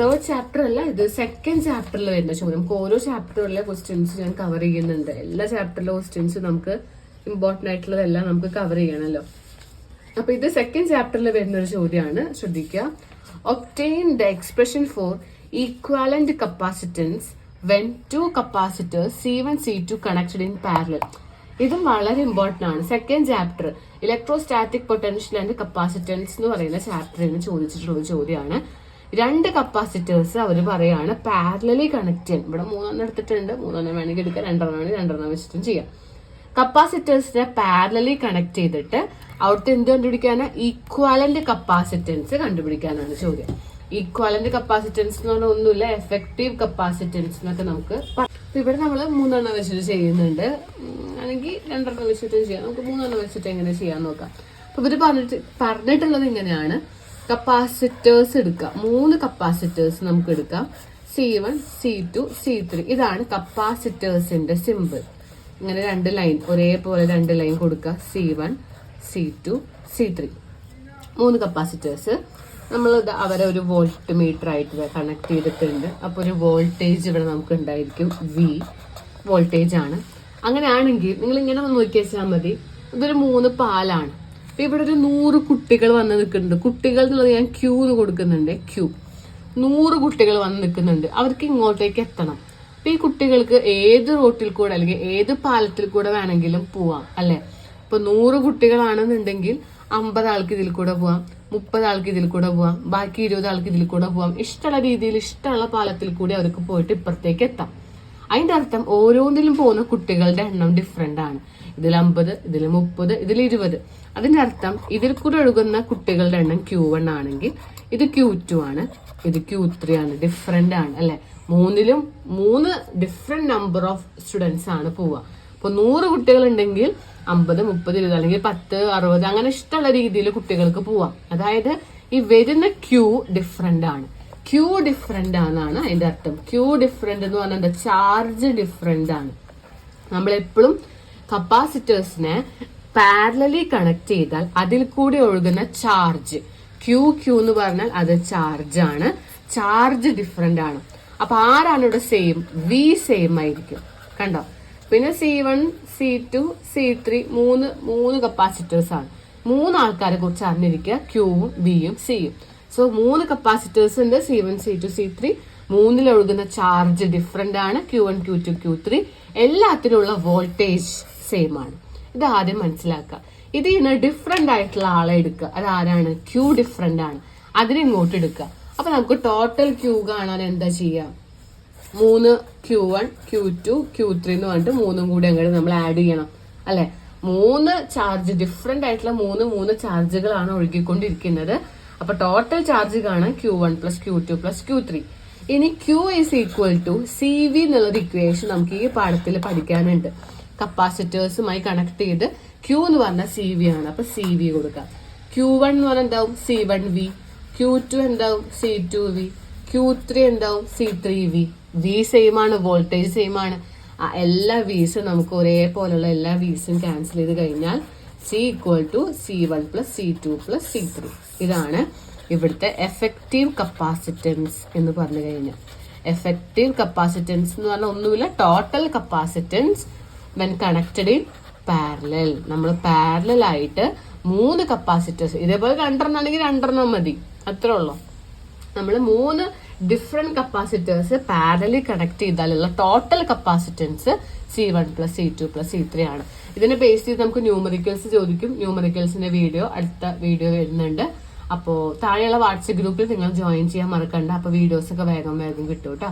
തേർഡ് ചാപ്റ്റർ അല്ല ഇത് സെക്കൻഡ് ചാപ്റ്ററിൽ വരുന്ന ചോദ്യം. നമുക്ക് ഓരോ ചാപ്റ്ററിലെ ക്വസ്റ്റ്യൻസ് ഞാൻ കവർ ചെയ്യുന്നുണ്ട്. എല്ലാ ചാപ്റ്ററിലെ ക്വസ്റ്റ്യൻസ് നമുക്ക് ഇമ്പോർട്ടന്റ് ആയിട്ടുള്ളതെല്ലാം നമുക്ക് കവർ ചെയ്യണമല്ലോ അപ്പൊ ഇത് സെക്കൻഡ് ചാപ്റ്ററിൽ വരുന്ന ഒരു ചോദ്യമാണ് ശ്രദ്ധിക്കുക. Obtain the expression for equivalent capacitance when two capacitors C one C two connected in parallel ഇതും വളരെ ഇമ്പോർട്ടന്റ് ആണ്. Second chapter electrostatic potential and capacitance എന്ന് പറയുന്ന ചാപ്റ്ററിൽ നിന്ന് ചോദിച്ചിട്ടുള്ള ചോദ്യമാണ്. രണ്ട് കപ്പാസിറ്റേഴ്സ് അവർ പറയാണ് പാരലലി കണക്ട് ചെയ്യാൻ. ഇവിടെ മൂന്നെണ്ണം എടുത്തിട്ടുണ്ട്. മൂന്നെണ്ണം വേണമെങ്കിൽ എടുക്കാം. രണ്ടെണ്ണം വേണമെങ്കിൽ രണ്ടെണ്ണം വെച്ചിട്ടും ചെയ്യാം. കപ്പാസിറ്റേഴ്സിനെ പാരലി കണക്ട് ചെയ്തിട്ട് അവിടുത്തെ എന്ത് കണ്ടുപിടിക്കാനാണ്? ഈക്വാലന്റ് കപ്പാസിറ്റൻസ് കണ്ടുപിടിക്കാനാണ് ചോദ്യം. ഈക്വാലന്റ് കപ്പാസിറ്റൻസ് എന്ന് പറഞ്ഞാൽ ഒന്നുമില്ല എഫക്റ്റീവ് കപ്പാസിറ്റൻസ് എന്നൊക്കെ നമുക്ക് ഇവിടെ നമ്മൾ മൂന്നെണ്ണം വെച്ചിട്ട് ചെയ്യുന്നുണ്ട്. അല്ലെങ്കിൽ രണ്ടെണ്ണം വെച്ചിട്ട് ചെയ്യാം. നമുക്ക് മൂന്നെണ്ണം വെച്ചിട്ട് എങ്ങനെ ചെയ്യാൻ നോക്കാം. അപ്പൊ ഇവർ പറഞ്ഞിട്ട് പറഞ്ഞിട്ടുള്ളത് ഇങ്ങനെയാണ്. കപ്പാസിറ്റേഴ്സ് എടുക്കാം. മൂന്ന് കപ്പാസിറ്റേഴ്സ് നമുക്ക് എടുക്കാം. C one C two C three ഇതാണ് കപ്പാസിറ്റേഴ്സിന്റെ സിമ്പിൾ ഇങ്ങനെ രണ്ട് ലൈൻ ഒരേപോലെ രണ്ട് ലൈൻ കൊടുക്കുക C one C two C three മൂന്ന് കപ്പാസിറ്റേഴ്സ് നമ്മൾ അവരെ ഒരു വോൾട്ട് മീറ്റർ ആയിട്ട് കണക്ട് ചെയ്തിട്ടുണ്ട്. അപ്പോൾ ഒരു വോൾട്ടേജ് ഇവിടെ നമുക്ക് ഉണ്ടായിരിക്കും വി വോൾട്ടേജ് ആണ്. അങ്ങനെയാണെങ്കിൽ നിങ്ങൾ ഇങ്ങനെ ഒന്ന് നോക്കി വെച്ചാൽ മതി. ഇതൊരു മൂന്ന് പാലാണ്. അപ്പൊ ഇവിടെ ഒരു നൂറ് കുട്ടികൾ വന്ന് നിൽക്കുന്നുണ്ട്. കുട്ടികൾ എന്നുള്ളത് ഞാൻ ക്യൂ എന്ന് കൊടുക്കുന്നുണ്ട്. ക്യൂ നൂറ് കുട്ടികൾ വന്ന് നിൽക്കുന്നുണ്ട്. അവർക്ക് ഇങ്ങോട്ടേക്ക് എത്തണം. അപ്പൊ ഈ കുട്ടികൾക്ക് ഏത് റോട്ടിൽ കൂടെ അല്ലെങ്കിൽ ഏത് പാലത്തിൽ കൂടെ വേണമെങ്കിലും പോവാം. അല്ലെ? ഇപ്പൊ നൂറ് കുട്ടികളാണെന്നുണ്ടെങ്കിൽ അമ്പത് ആൾക്ക് ഇതിൽ കൂടെ പോവാം. മുപ്പത് ആൾക്ക് ഇതിൽ കൂടെ പോവാം. ബാക്കി ഇരുപത് ആൾക്ക് ഇതിൽ കൂടെ പോവാം. ഇഷ്ടമുള്ള രീതിയിൽ ഇഷ്ടമുള്ള പാലത്തിൽ കൂടി അവർക്ക് പോയിട്ട് ഇപ്പുറത്തേക്ക് എത്താം. അതിന്റെ അർത്ഥം ഓരോന്നിലും പോകുന്ന കുട്ടികളുടെ എണ്ണം ഡിഫറെന്റ് ആണ്. ഇതിൽ അമ്പത് ഇതിൽ മുപ്പത് ഇതിൽ ഇരുപത്. അതിന്റെ അർത്ഥം ഇതിൽ കൂടെ ഒഴുകുന്ന കുട്ടികളുടെ എണ്ണം ക്യൂ വൺ ആണെങ്കിൽ ഇത് ക്യൂ ടു ആണ്. ഇത് ക്യൂ ത്രീ ആണ്. ഡിഫറെന്റ് ആണ് അല്ലെ? മൂന്നിലും മൂന്ന് ഡിഫറെന്റ് നമ്പർ ഓഫ് സ്റ്റുഡൻസ് ആണ് പോവുക. അപ്പൊ നൂറ് കുട്ടികൾ ഉണ്ടെങ്കിൽ അമ്പത് മുപ്പത് ഇരുപത് അല്ലെങ്കിൽ പത്ത് അറുപത് അങ്ങനെ ഇഷ്ടമുള്ള രീതിയിൽ കുട്ടികൾക്ക് പോവാം. അതായത് ഈ വരുന്ന ക്യൂ ഡിഫറെന്റ് ആണ്. ക്യൂ ഡിഫറെന്റ് ആണെന്നാണ് അതിന്റെ അർത്ഥം. ക്യൂ ഡിഫറെന്റ് എന്ന് പറഞ്ഞാൽ എന്താ? ചാർജ് ഡിഫറെന്റ് ആണ്. നമ്മൾ എപ്പോഴും കപ്പാസിറ്റേഴ്സിനെ പാരലലി കണക്ട് ചെയ്താൽ അതിൽ കൂടി ഒഴുകുന്ന ചാർജ്. ക്യൂ ക്യൂ എന്ന് പറഞ്ഞാൽ അത് ചാർജ് ആണ്. ചാർജ് ഡിഫറെന്റ് ആണ്. അപ്പൊ ആരാണ് ഇവിടെ സെയിം വി സെയിം ആയിരിക്കും. കണ്ടോ? പിന്നെ C one C two C three മൂന്ന് മൂന്ന് കപ്പാസിറ്റേഴ്സ് ആണ്. മൂന്ന് ആൾക്കാരെ കുറിച്ച് അറിഞ്ഞിരിക്കുക. ക്യൂവും ബിയും സിയും സോ മൂന്ന് കപ്പാസിറ്റേഴ്സ് ഉണ്ട്. C one C two C three മൂന്നിൽ ഒഴുകുന്ന ചാർജ് ഡിഫറെന്റ് ആണ്. Q one Q two Q three എല്ലാത്തിലുള്ള voltage same ആണ്. ഇത് ആദ്യം മനസ്സിലാക്കുക. ഇതിൽ നിന്ന് ഡിഫറെന്റ് ആയിട്ടുള്ള ആളെ എടുക്കുക. അത് ആരാണ്? ക്യൂ ഡിഫറെന്റ് ആണ്. അതിനെ ഇങ്ങോട്ട് എടുക്കുക. അപ്പൊ നമുക്ക് ടോട്ടൽ ക്യൂ കാണാൻ എന്താ ചെയ്യാം? മൂന്ന് Q one Q two Q three എന്ന് പറഞ്ഞിട്ട് മൂന്നും കൂടി അങ്ങോട്ട് നമ്മൾ ആഡ് ചെയ്യണം. അല്ലെ? മൂന്ന് ചാർജ് ഡിഫറെന്റ് ആയിട്ടുള്ള മൂന്ന് മൂന്ന് ചാർജുകളാണ് ഒഴുകിക്കൊണ്ടിരിക്കുന്നത്. അപ്പൊ ടോട്ടൽ ചാർജ് കാണാൻ Q one plus Q two plus Q three ഇനി Q is equal to C V എന്നുള്ളൊരു ഇക്വേഷൻ നമുക്ക് ഈ പാഠത്തിൽ പഠിക്കാനുണ്ട്. കപ്പാസിറ്റേഴ്സുമായി കണക്ട് ചെയ്ത് ക്യൂ എന്ന് പറഞ്ഞാൽ സി വി ആണ്. അപ്പൊ സി വി കൊടുക്കാം. ക്യൂ വൺ എന്ന് പറഞ്ഞാൽ എന്താവും? C one V Q two എന്താവും? C two V Q three എന്താവും? C three V V same ആണ് വോൾട്ടേജ് സെയിം ആണ്. എല്ലാ വീസും നമുക്ക് ഒരേപോലുള്ള എല്ലാ വീസും ക്യാൻസൽ ചെയ്ത് കഴിഞ്ഞാൽ C equal to C one plus C two plus C three ഇതാണ് ഇവിടുത്തെ എഫക്റ്റീവ് കപ്പാസിറ്റൻസ് എന്ന് പറഞ്ഞു കഴിഞ്ഞാൽ. എഫക്റ്റീവ് കപ്പാസിറ്റൻസ് എന്ന് പറഞ്ഞാൽ ഒന്നുമില്ല total capacitance when connected in parallel നമ്മൾ പാരലൽ ആയിട്ട് മൂന്ന് കപ്പാസിറ്റേഴ്സ് ഇതേപോലെ രണ്ടെണ്ണം ആണെങ്കിൽ രണ്ടെണ്ണം മതി. അത്രേ ഉള്ളൂ. നമ്മൾ മൂന്ന് different capacitors പാരലി connect ചെയ്താലുള്ള total capacitance C one plus C two plus C three ആണ്. ഇതിനെ ബേസ് ചെയ്ത് നമുക്ക് ന്യൂമറിക്കൽസ് ചോദിക്കും. ന്യൂമറിക്കൽസിന്റെ വീഡിയോ അടുത്ത വീഡിയോ വരുന്നുണ്ട്. അപ്പോൾ താഴെയുള്ള വാട്സപ്പ് ഗ്രൂപ്പിൽ നിങ്ങൾ ജോയിൻ ചെയ്യാൻ മറക്കണ്ട. അപ്പോൾ വീഡിയോസ് ഒക്കെ വേഗം വേഗം കിട്ടും കേട്ടോ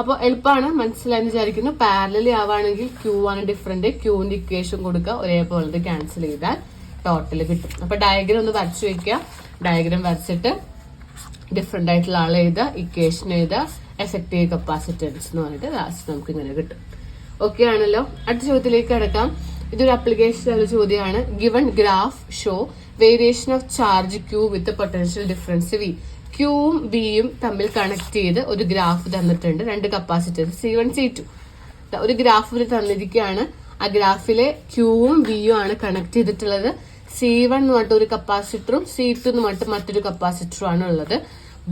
അപ്പോൾ എളുപ്പമാണ് മനസ്സിലായെന്ന് വിചാരിക്കുന്നു. പാരലി ആവുകയാണെങ്കിൽ ക്യൂ ആണ് ഡിഫറെന്റ് ക്യൂവിന്റെ ഇക്വേഷൻ കൊടുക്കുക. ഒരേപോലത്തെ ക്യാൻസൽ ചെയ്താൽ ടോട്ടൽ കിട്ടും. അപ്പൊ ഡയഗ്രം ഒന്ന് വരച്ചു വെക്കുക ഡയഗ്രം വരച്ചിട്ട് ഡിഫറെന്റ് ആയിട്ടുള്ള ആൾ എഴുതുക ഇക്വേഷൻ എഴുതുക എഫക്റ്റീവ് കപ്പാസിറ്റൻസ് എന്ന് പറഞ്ഞിട്ട് ലാസ്റ്റ് നമുക്ക് ഇങ്ങനെ കിട്ടും. ഓക്കെ ആണല്ലോ? അടുത്ത ചോദ്യത്തിലേക്ക് കിടക്കാം. ഇതൊരു അപ്ലിക്കേഷൻ ചോദ്യമാണ്. Given graph show variation of charge Q with potential difference V ക്യൂവും ബിയും തമ്മിൽ കണക്ട് ചെയ്ത് ഒരു ഗ്രാഫ് തന്നിട്ടുണ്ട്. രണ്ട് capacitance C one C two ഒരു ഗ്രാഫ് തന്നിരിക്കുകയാണ്. ആ ഗ്രാഫിലെ ക്യൂവും ബിയും ആണ് കണക്ട് ചെയ്തിട്ടുള്ളത്. സി വൺ എന്ന് പറഞ്ഞിട്ട് ഒരു കപ്പാസിറ്ററും സി ടു എന്ന് പറഞ്ഞിട്ട് മറ്റൊരു കപ്പാസിറ്ററും ആണ് ഉള്ളത്.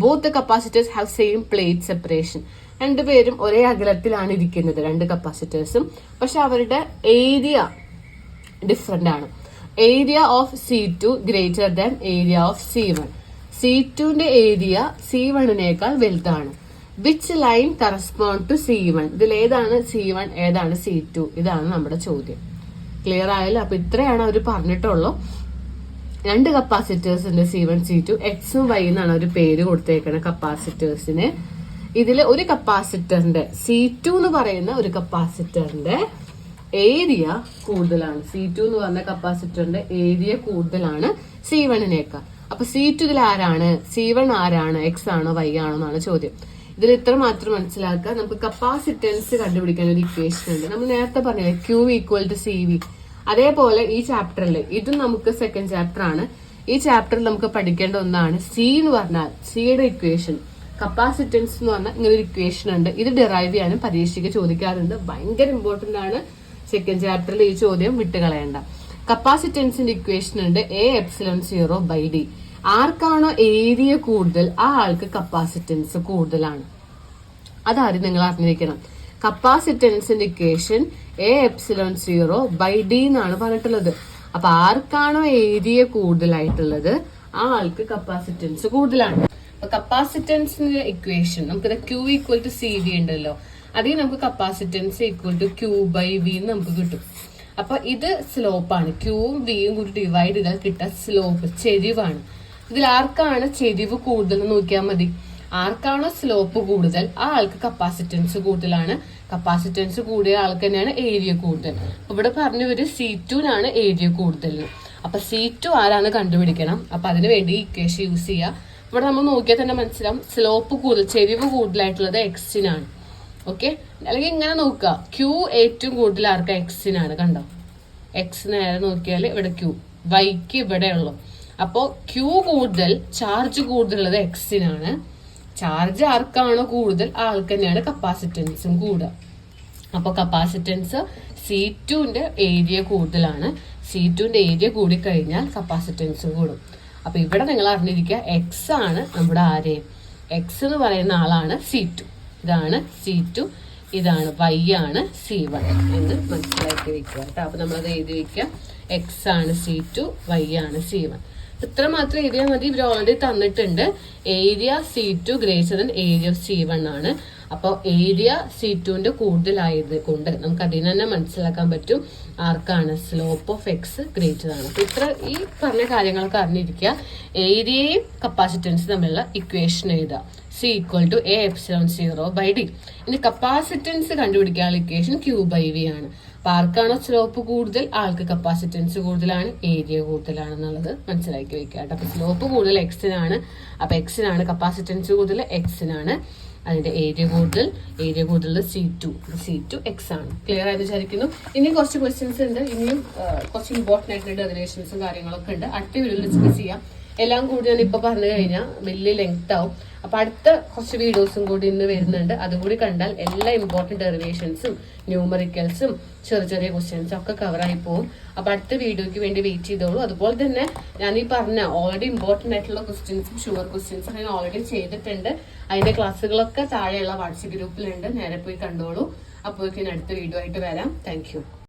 Both capacitors have same plate separation രണ്ടുപേരും ഒരേ അകലത്തിലാണ് ഇരിക്കുന്നത് രണ്ട് കപ്പാസിറ്റേഴ്സും പക്ഷെ അവരുടെ ഏരിയ ഡിഫറെന്റ് ആണ്. Area of C two greater than area of C one C ടുവിന്റെ ഏരിയ സി വണ്ണിനേക്കാൾ വലുതാണ്. Which line correspond to C one ഇതിൽ ഏതാണ് സി വൺ ഏതാണ് സി ടു ഇതാണ് നമ്മുടെ ചോദ്യം. ക്ലിയർ ആയല്ലോ. അപ്പൊ ഇത്രയാണ് അവർ പറഞ്ഞിട്ടുള്ളൂ. രണ്ട് കപ്പാസിറ്റേഴ്സിന്റെ സി വൺ സി ടു എക്സും വൈ എന്നാണ് ഒരു പേര് കൊടുത്തേക്കുന്നത് കപ്പാസിറ്റേഴ്സിന് ഇതിൽ ഒരു കപ്പാസിറ്ററിന്റെ സി ടു എന്ന് പറയുന്ന ഒരു കപ്പാസിറ്ററിന്റെ ഏരിയ കൂടുതലാണ്. സി ടു എന്ന് പറഞ്ഞ കപ്പാസിറ്ററിന്റെ ഏരിയ കൂടുതലാണ് സി വണ്ണിനേക്കാൾ അപ്പൊ സി ടു ഇതിൽ ആരാണ്? സി വൺ ആരാണ്? എക്സ് ആണോ? വൈ ആണോ എന്നാണ് ചോദ്യം. ഇതിൽ ഇത്ര മാത്രം മനസ്സിലാക്കുക. നമുക്ക് കപ്പാസിറ്റൻസ് കണ്ടുപിടിക്കാൻ ഒരു ഇക്വേഷൻ ഉണ്ട്. നമ്മൾ നേരത്തെ പറഞ്ഞില്ലേ Q equal to C V അതേപോലെ ഈ ചാപ്റ്ററിൽ ഇതും നമുക്ക് സെക്കൻഡ് ചാപ്റ്റർ ആണ്. ഈ ചാപ്റ്ററിൽ നമുക്ക് പഠിക്കേണ്ട ഒന്നാണ് സി എന്ന് പറഞ്ഞാൽ സിയുടെ ഇക്വേഷൻ കപ്പാസിറ്റൻസ് എന്ന് പറഞ്ഞാൽ ഇങ്ങനെ ഒരു ഇക്വേഷൻ ഉണ്ട്. ഇത് ഡിറൈവ് ചെയ്യാനും പരീക്ഷയ്ക്ക് ചോദിക്കാറുണ്ട്. ഭയങ്കര ഇമ്പോർട്ടന്റ് ആണ് സെക്കൻഡ് ചാപ്റ്ററിൽ ഈ ചോദ്യം വിട്ടുകളയണ്ട. കപ്പാസിറ്റൻസിന്റെ ഇക്വേഷൻ ഉണ്ട് A epsilon zero by D ആർക്കാണോ ഏരിയ കൂടുതൽ ആ ആൾക്ക് കപ്പാസിറ്റൻസ് കൂടുതലാണ്. അതാദ്യം നിങ്ങൾ അറിഞ്ഞിരിക്കണം. കപ്പാസിറ്റൻസിന്റെ equation A epsilon zero by D എന്നാണ് പറഞ്ഞിട്ടുള്ളത്. അപ്പൊ ആർക്കാണോ ഏരിയ കൂടുതലായിട്ടുള്ളത് ആ ആൾക്ക് കപ്പാസിറ്റൻസ് കൂടുതലാണ്. അപ്പൊ കപ്പാസിറ്റൻസിന്റെ ഇക്വേഷൻ നമുക്ക് Q equal to C V ഉണ്ടല്ലോ. അതിൽ നമുക്ക് capacitance equal to Q by V നമുക്ക് കിട്ടും. അപ്പൊ ഇത് സ്ലോപ്പാണ് ക്യൂവും വിയും കൂടി ഡിവൈഡ് ചെയ്താൽ കിട്ടുക സ്ലോപ്പ് ചെരിവാണ്. ഇതിൽ ആർക്കാണ് ചെരിവ് കൂടുതൽ നോക്കിയാൽ മതി? ആർക്കാണോ സ്ലോപ്പ് കൂടുതൽ? ആ ആൾക്ക് കപ്പാസിറ്റൻസ് കൂടുതലാണ്. കപ്പാസിറ്റൻസ് കൂടിയ ആൾക്ക് തന്നെയാണ് ഏരിയ കൂടുതൽ. ഇവിടെ പറഞ്ഞു ഒരു സി ടുനാണ് ഏരിയ കൂടുതൽ. അപ്പൊ സി ടു ആരാണ് കണ്ടുപിടിക്കണം? അപ്പൊ അതിന് വേണ്ടി ഇക്വേഷൻ യൂസ് ചെയ്യുക ഇവിടെ നമ്മൾ നോക്കിയാൽ തന്നെ മനസ്സിലാവും. സ്ലോപ്പ് കൂടുതൽ ചെരിവ് കൂടുതലായിട്ടുള്ളത് എക്സിനാണ് ഓക്കെ അല്ലെങ്കിൽ ഇങ്ങനെ നോക്കുക. ക്യൂ ഏറ്റവും കൂടുതൽ ആർക്കാ എക്സിനാണ് കണ്ടോ? എക്സ് നേരെ നോക്കിയാൽ ഇവിടെ ക്യൂ വൈക്ക് ഇവിടെ ഉള്ളു അപ്പോൾ ക്യൂ കൂടുതൽ ചാർജ് കൂടുതലുള്ളത് എക്സിനാണ് ചാർജ് ആർക്കാണോ കൂടുതൽ ആൾക്ക് തന്നെയാണ് കപ്പാസിറ്റൻസും കൂടുക. അപ്പോൾ കപ്പാസിറ്റൻസ് സി ടുവിന്റെ ഏരിയ കൂടുതലാണ്. സി ടുവിന്റെ ഏരിയ കൂടിക്കഴിഞ്ഞാൽ കപ്പാസിറ്റൻസും കൂടും. അപ്പോൾ ഇവിടെ നിങ്ങൾ അറിഞ്ഞിരിക്കുക എക്സ് ആണ് നമ്മുടെ ആരെയും. എക്സ് എന്ന് പറയുന്ന ആളാണ് സി ടു ഇതാണ് സി ടു ഇതാണ് വൈ ആണ് സി വൺ എന്ന് മനസ്സിലാക്കി വെക്കുക കേട്ടോ. അപ്പോൾ നമ്മളത് എഴുതി വെക്കുക. എക്സ് ആണ് സി ടു വൈ ആണ് സി വൺ ഇത്ര മാത്രം ഏരിയ മതി. ഇവർ ഓൾറെഡി തന്നിട്ടുണ്ട്. Area C two greater than area of C one ആണ്. അപ്പോൾ ഏരിയ സി ടുവിന്റെ കൂടുതലായത് കൊണ്ട് നമുക്ക് അതിൽ തന്നെ മനസ്സിലാക്കാൻ പറ്റും ആർക്കാണ് സ്ലോപ്പ് ഓഫ് എക്സ് ഗ്രേറ്റർ ആണ് അപ്പൊ ഇത്ര ഈ പറഞ്ഞ കാര്യങ്ങളൊക്കെ അറിഞ്ഞിരിക്കുക. ഏരിയയും കപ്പാസിറ്റൻസ് തമ്മിലുള്ള ഇക്വേഷൻ എഴുതുക. C equal to A epsilon zero by D ഇനി കപ്പാസിറ്റൻസ് കണ്ടുപിടിക്കാനുള്ള ഇക്വേഷൻ ക്യൂ ബൈ വി ആണ്. അപ്പൊ ആർക്കാണോ സ്ലോപ്പ് കൂടുതൽ ആൾക്ക് കപ്പാസിറ്റൻസ് കൂടുതലാണ് ഏരിയ കൂടുതലാണെന്നുള്ളത് മനസ്സിലാക്കി വെക്കുക കേട്ടോ. അപ്പൊ സ്ലോപ്പ് കൂടുതൽ എക്സിനാണ് അപ്പൊ എക്സിനാണ് കപ്പാസിറ്റൻസ് കൂടുതൽ എക്സിനാണ് അതിന്റെ ഏരിയ കൂടുതൽ ഏരിയ കൂടുതൽ C two C two X ആണ്. ക്ലിയർ ആയി വിചാരിക്കുന്നു? ഇനി കുറച്ച് ക്വസ്റ്റ്യൻസ് ഉണ്ട്. ഇനിയും കുറച്ച് ഇമ്പോർട്ടന്റ് ആയിട്ടുള്ള ഡെറിവേഷൻസും കാര്യങ്ങളൊക്കെ ഉണ്ട്. അടുത്ത വീഡിയോയിൽ ഡിസ്കസ് ചെയ്യാം. എല്ലാം കൂടി ഞാൻ ഇപ്പൊ പറഞ്ഞു കഴിഞ്ഞാൽ വലിയ ലെങ്ത് ആവും. അപ്പൊ അടുത്ത കുറച്ച് വീഡിയോസും കൂടി ഇന്ന് വരുന്നുണ്ട്. അതുകൂടി കണ്ടാൽ എല്ലാ ഇമ്പോർട്ടന്റ് ഡെറിവേഷൻസും ന്യൂമറിക്കൽസും ചെറിയ ചെറിയ ക്വസ്റ്റ്യൻസും ഒക്കെ കവറായി പോകും അപ്പൊ അടുത്ത വീഡിയോയ്ക്ക് വേണ്ടി വെയിറ്റ് ചെയ്തോളൂ. അതുപോലെ തന്നെ ഞാൻ ഈ പറഞ്ഞ ഓൾറെഡി ഇമ്പോർട്ടന്റ് ആയിട്ടുള്ള ക്വസ്റ്റ്യൻസും ഷുവർ ക്വസ്റ്റ്യൻസും ഞാൻ ഓൾറെഡി ചെയ്തിട്ടുണ്ട്. അതിന്റെ ക്ലാസ്സുകളൊക്കെ താഴെയുള്ള വാട്സപ്പ് ഗ്രൂപ്പിലുണ്ട്. നേരെ പോയി കണ്ടോളൂ. അപ്പോഴേക്കും അടുത്ത വീഡിയോ ആയിട്ട് വരാം. താങ്ക്